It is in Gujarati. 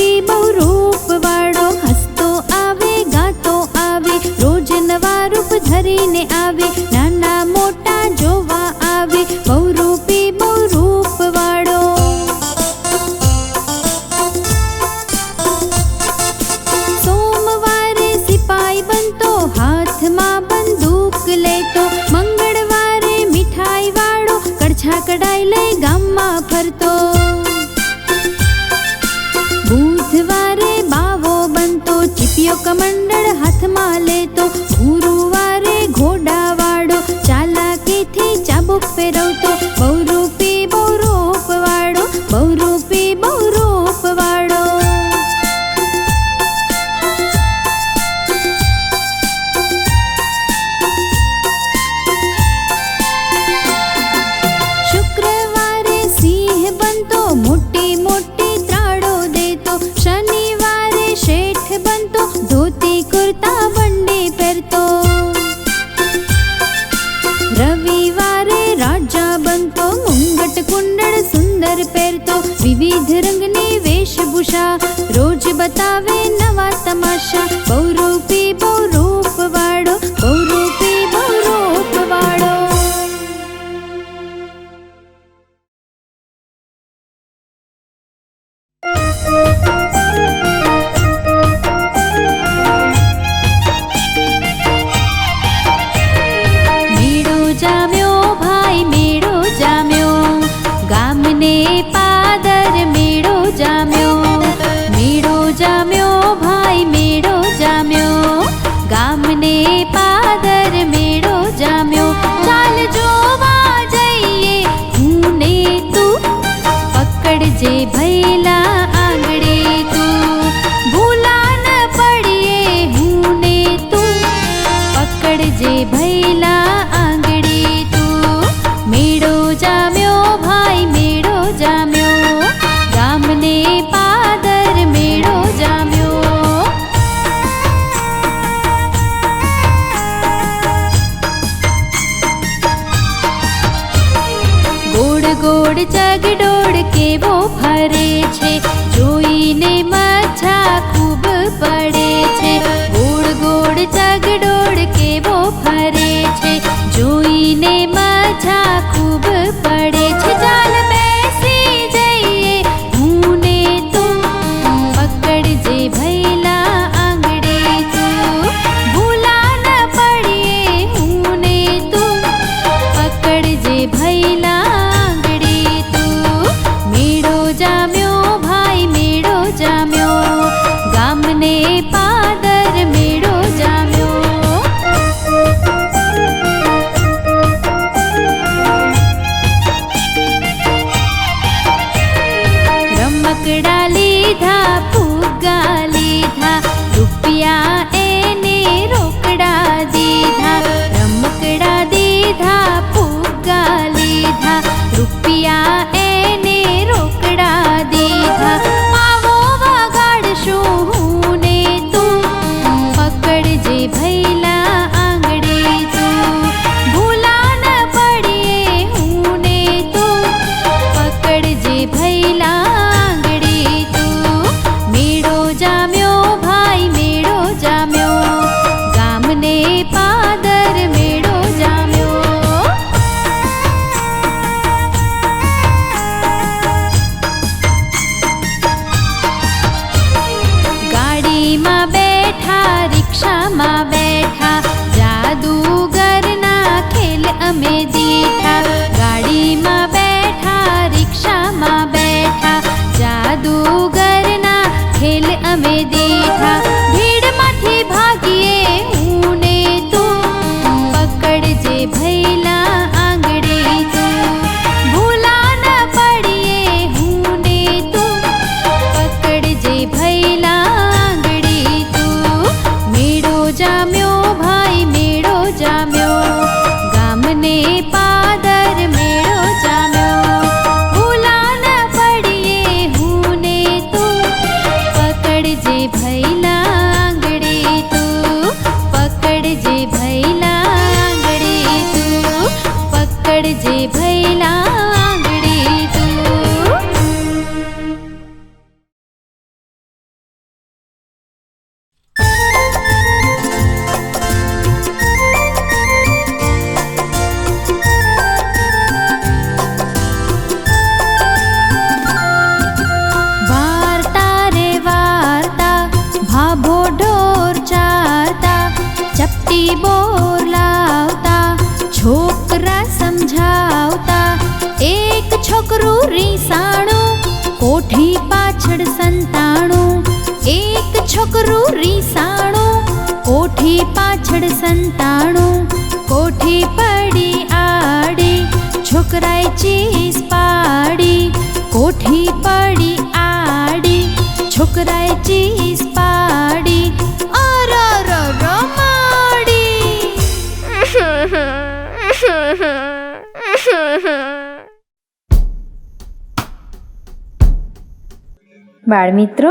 happy. જે ભૈલા આંગણે તું. મેળો જામ્યો ભાઈ, મેળો જામ્યો. ગામને પાદર મેળો જામ્યો. ગોળ ગોળ ચગડોળ કેવો ફરે છે, જોઈને મજા ખૂબ પડે છે. તગડોળ કેવો ફરે છે જોઈને મજા ખૂબ છોકરું રીસાણું, કોઠી પાછળ સંતાણું, કોઠી પડી આડી, છોકરાએ ચીસ પાડી, કોઠી પડી આડી, છોકરાએ ચીસ પાડી બાળમિત્રો